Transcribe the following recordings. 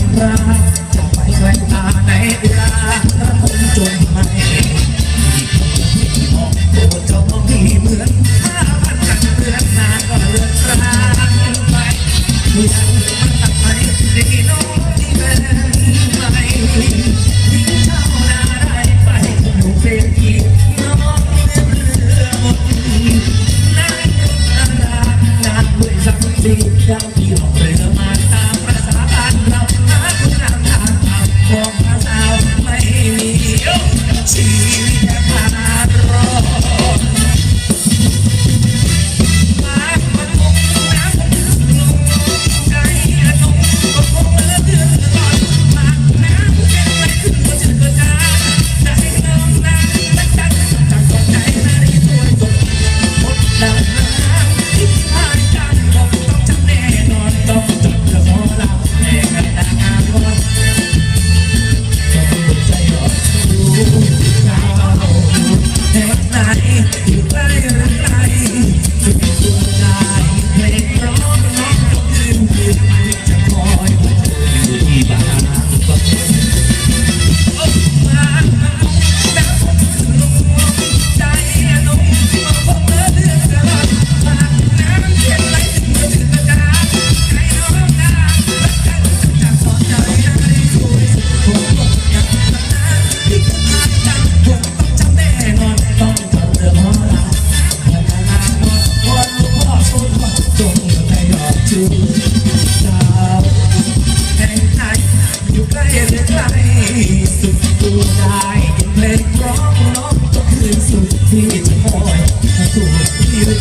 วัราจะไปใครตาไหนเลาพระองค์จนไปที่มองโคจรมีเหมือนภาพ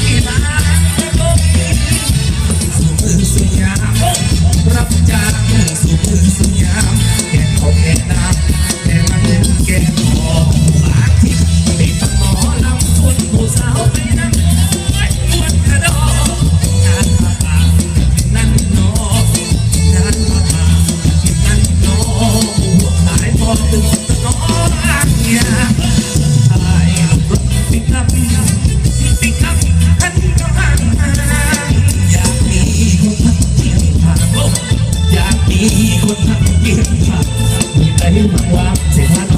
in my. ให้หมาวาเสียพัด